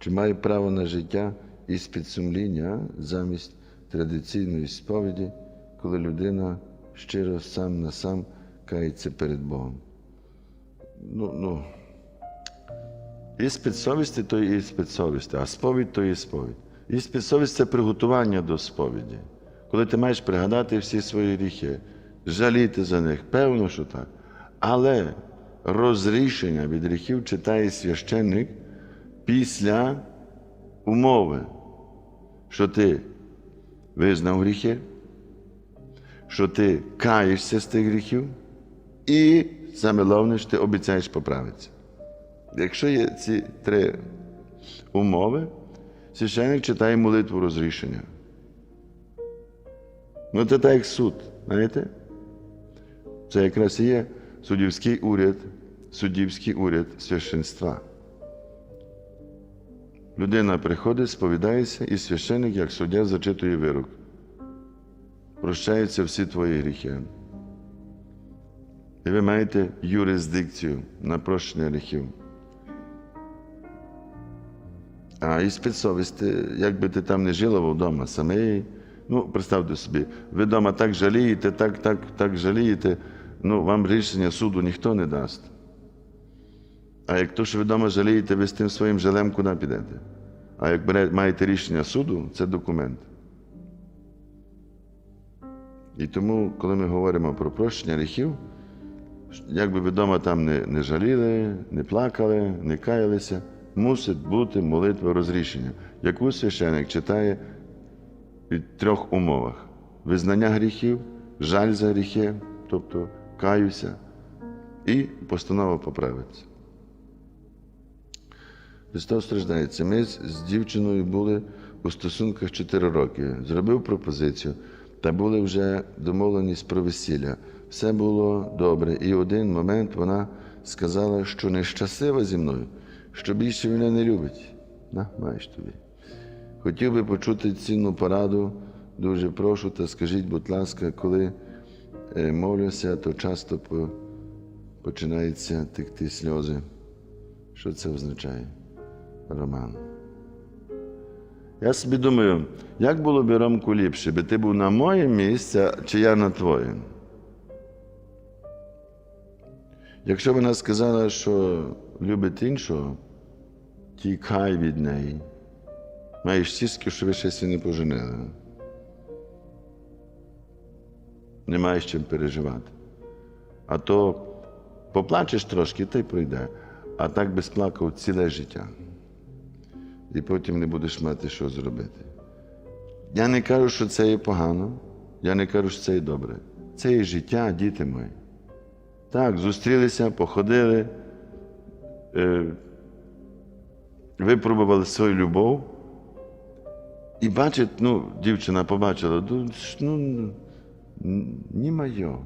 Чи має право на життя із підсумління замість традиційної сповіді, коли людина щиро сам на сам кається перед Богом? Ну, ну, іспит совісті то є іспит совісті, а сповідь то є сповідь. Іспит совісті це приготування до сповіді. Коли ти маєш пригадати всі свої гріхи, жаліти за них, певно, що так. Але розрішення від гріхів читає священник після умови, що ти визнав гріхи, що ти каєшся з тих гріхів, і саме головне, що ти обіцяєш поправитися. Якщо є ці три умови, священник читає молитву розрішення. Ну, це так як суд, знаєте? Це якраз і є суддівський уряд, суддівський уряд священства. Людина приходить, сповідається, і священник, як суддя, зачитує вирок. Прощаються всі твої гріхи. І ви маєте юрисдикцію на прощення гріхів. А і спецсовісті, як би ти там не жила вдома самий, ну, представте собі, ви вдома так жалієте, так, так, так жалієте, ну, вам рішення суду ніхто не дасть. А як то, що ви вдома жалієте, ви з тим своїм жалем куди підете? А як маєте рішення суду, це документ. І тому, коли ми говоримо про прощення гріхів, як би ви вдома там не, не жаліли, не плакали, не каялися, мусить бути молитва розрішення, яку священик читає в трьох умовах: визнання гріхів, жаль за гріхи, тобто каюся, і постанова поправиться. Христос страждається. Ми з дівчиною були у стосунках 4 роки. Зробив пропозицію, та були вже домовленість про весілля. Все було добре. І в один момент вона сказала, що нещаслива зі мною, що більше мене не любить. На, маєш тобі. Хотів би почути цінну пораду. Дуже прошу та скажіть, будь ласка, коли е, молюся, то часто по- починаються текти сльози. Що це означає? Роман. Я собі думаю, як було б Ромку ліпше, би ти був на моє місце, чи я на твоє? Якщо вона сказала, що любить іншого, тікай від неї. Маєш тільки, що ви ще не поженили. Не маєш чим переживати. А то поплачеш трошки, та й пройде. А так би сплакав ціле життя. І потім не будеш мати що зробити. Я не кажу, що це є погано, я не кажу, що це є добре. Це є життя, діти мої. Так, зустрілися, походили, е, випробували свою любов. І бачить, ну, дівчина побачила, ну, ш- ну моє.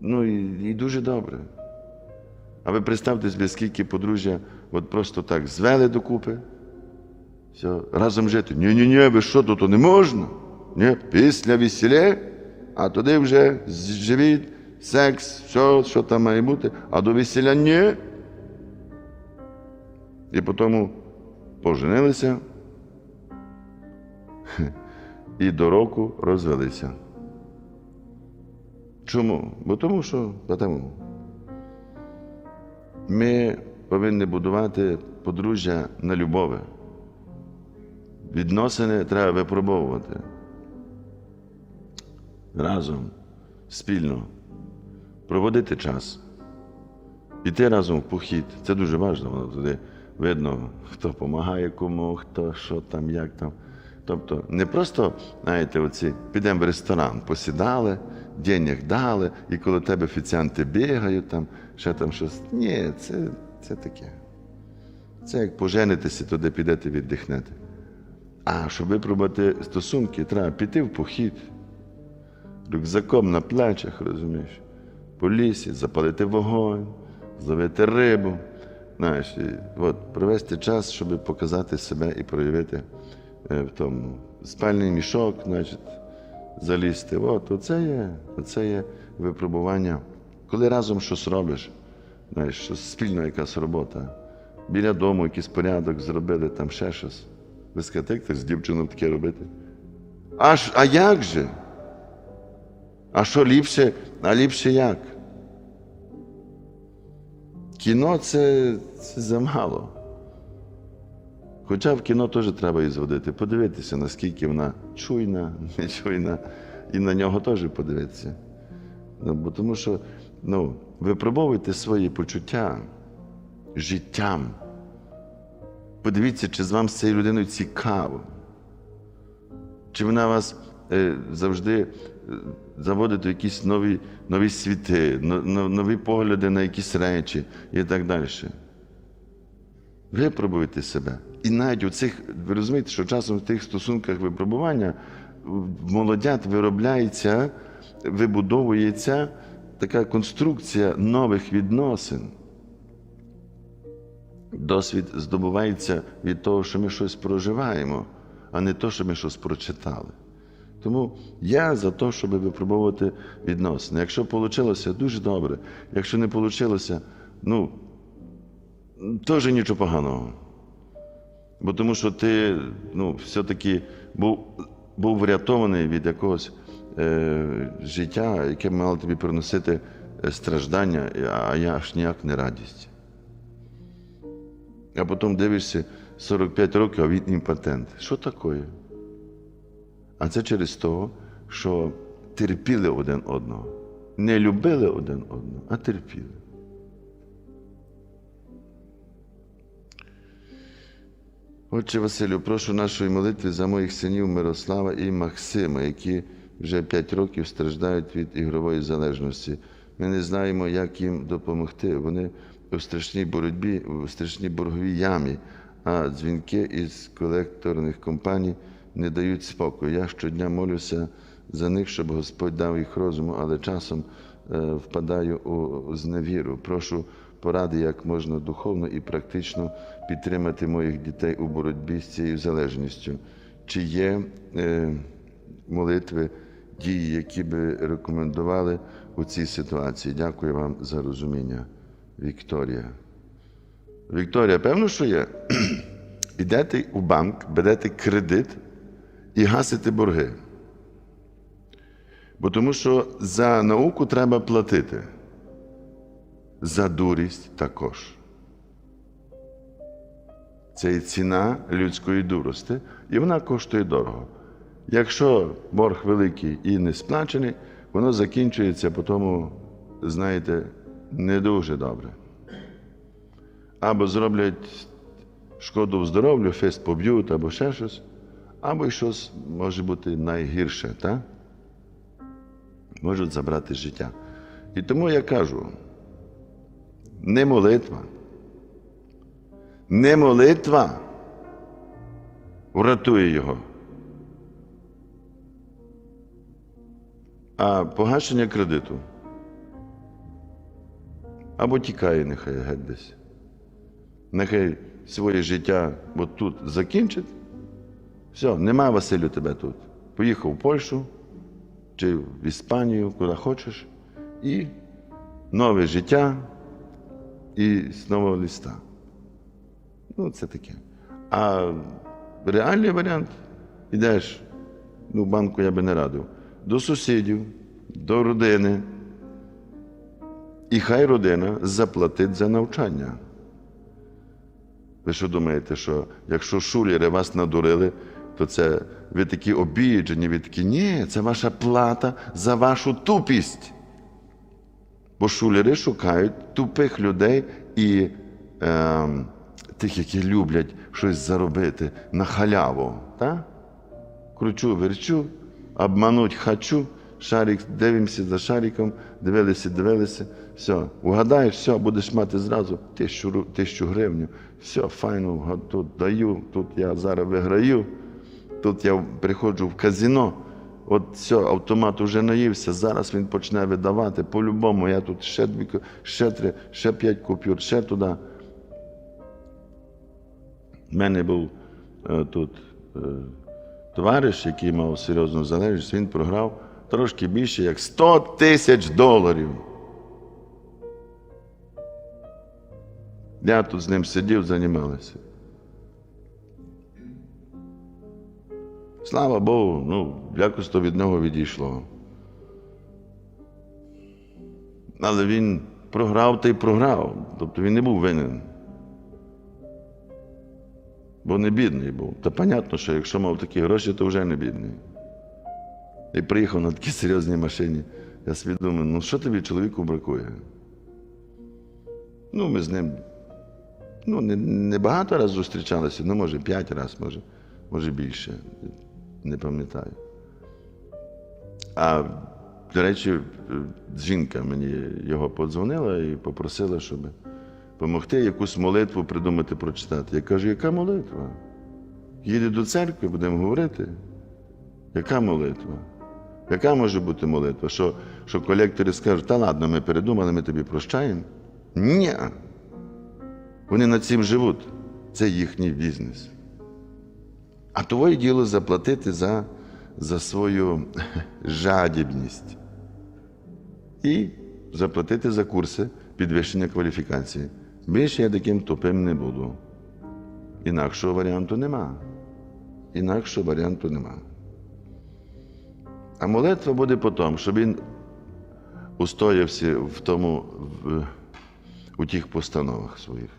Ну і, і дуже добре. А ви представте скільки подружжя от просто так звели докупи, все, разом жити. Ні-ні-ні, ви що, то не можна. Ні, після весілля, а туди вже з- живіт, секс, все, що там має бути, а до весілля ні. І потім поженилися і до року розвелися. Чому? Бо тому що тому. Ми повинні будувати подружжя на любові. Відносини треба випробовувати. Разом, спільно, проводити час. Іти разом в похід. Це дуже важливо. Воно туди видно, хто допомагає кому, хто що там, як там. Тобто не просто, знаєте, оці підемо в ресторан, посідали, денег дали, і коли тебе офіціанти бігають, там, ще там щось. Ні, це, це таке. Це як поженитися, туди підете віддихнете. А щоб випробувати стосунки, треба піти в похід, рюкзаком на плечах, розумієш, по лісі, запалити вогонь, зловити рибу. Знаєш, і, от, провести час, щоб показати себе і проявити е, в тому спальний мішок, значить, залізти. От, оце є, оце є випробування. Коли разом щось робиш, знаєш, що спільно якась робота, біля дому якийсь порядок зробили, там ще щось. Ви скажете, як так з дівчиною таке робити? А, ж- а як же? А що ліпше, а ліпше як? Кіно це, це замало. Хоча в кіно теж треба її зводити, подивитися, наскільки вона чуйна, нечуйна, і на нього теж подивитися. Ну, бо тому що ну, випробовуйте свої почуття життям. Подивіться, чи з вам з цією людиною цікаво. Чи вона вас е, завжди е, заводить у якісь нові, нові світи, но- но- нові погляди на якісь речі і так далі. Випробуйте себе. І навіть у цих, ви розумієте, що часом в тих стосунках випробування молодят виробляється, вибудовується така конструкція нових відносин. Досвід здобувається від того, що ми щось проживаємо, а не то, що ми щось прочитали. Тому я за те, щоб випробовувати відносини. Якщо вийшло, дуже добре. Якщо не вийшло, ну, теж нічого поганого. Бо тому що ти ну, все-таки був, був врятований від якогось життя, яке мало тобі приносити е, страждання, а я аж ніяк не радість. А потім дивишся 45 років, а він імпотент. Що таке? А це через те, що терпіли один одного. Не любили один одного, а терпіли. Отче Василю, прошу нашої молитви за моїх синів Мирослава і Максима, які вже 5 років страждають від ігрової залежності. Ми не знаємо, як їм допомогти. Вони у страшній боротьбі, у страшній борговій ямі, а дзвінки із колекторних компаній не дають спокою. Я щодня молюся за них, щоб Господь дав їх розуму, але часом е, впадаю у зневіру. Прошу поради, як можна духовно і практично підтримати моїх дітей у боротьбі з цією залежністю. Чи є е, молитви, дії, які би рекомендували у цій ситуації? Дякую вам за розуміння, Вікторія. Вікторія, певно, що є. Ідете у банк, берете кредит і гасите борги. Бо тому що за науку треба платити. За дурість також. Це і ціна людської дурості, і вона коштує дорого. Якщо борг великий і не сплачений, воно закінчується по тому, знаєте, не дуже добре. Або зроблять шкоду в здоров'ю, фест поб'ють, або ще щось, або щось може бути найгірше, так? можуть забрати життя. І тому я кажу, не молитва, не молитва врятує його, а погашення кредиту. Або тікає нехай геть десь. Нехай своє життя от тут закінчить. Все, нема Василю тебе тут. Поїхав в Польщу чи в Іспанію, куди хочеш, і нове життя, і з нового листа. Ну, це таке. А реальний варіант ідеш, ну, банку я би не радив, до сусідів, до родини. І хай родина заплатить за навчання. Ви що думаєте, що якщо шулери вас надурили, то це ви такі обіджені, ви такі, ні, це ваша плата за вашу тупість. Бо шулери шукають тупих людей і е, тих, які люблять щось заробити на халяву. Кручу, верчу, обмануть хачу, шарик, дивимося за шариком, дивилися, дивилися. Все, угадаєш, все, будеш мати зразу тисячу, тисячу гривень. Все, файно, тут даю, тут я зараз виграю, тут я приходжу в казино. От все, автомат уже наївся, зараз він почне видавати. По-любому, я тут ще дві, ще три, ще п'ять купюр, ще туди. У мене був е, тут е, товариш, який мав серйозну залежність, він програв трошки більше, як 100 тисяч доларів. Я тут з ним сидів, займалися. Слава Богу, ну, якось то від нього відійшло. Але він програв та й програв. Тобто він не був винен. Бо не бідний був. Та понятно, що якщо мав такі гроші, то вже не бідний. І приїхав на такій серйозній машині. Я собі ну що тобі чоловіку бракує? Ну, ми з ним ну, не, не багато разів зустрічалися, ну, може, п'ять разів, може, може більше. Не пам'ятаю. А, до речі, жінка мені його подзвонила і попросила, щоб допомогти якусь молитву придумати, прочитати. Я кажу, яка молитва? Їде до церкви, будемо говорити. Яка молитва? Яка може бути молитва? Що, що колектори скажуть, та ладно, ми передумали, ми тобі прощаємо? Ні. Вони над цим живуть. Це їхній бізнес. А твоє діло заплатити за, за свою жадібність. І заплатити за курси підвищення кваліфікації. Більше я таким тупим не буду. Інакшого варіанту нема. Інакшого варіанту нема. А молитва буде по тому, щоб він устоявся в тому, в, у тих постановах своїх.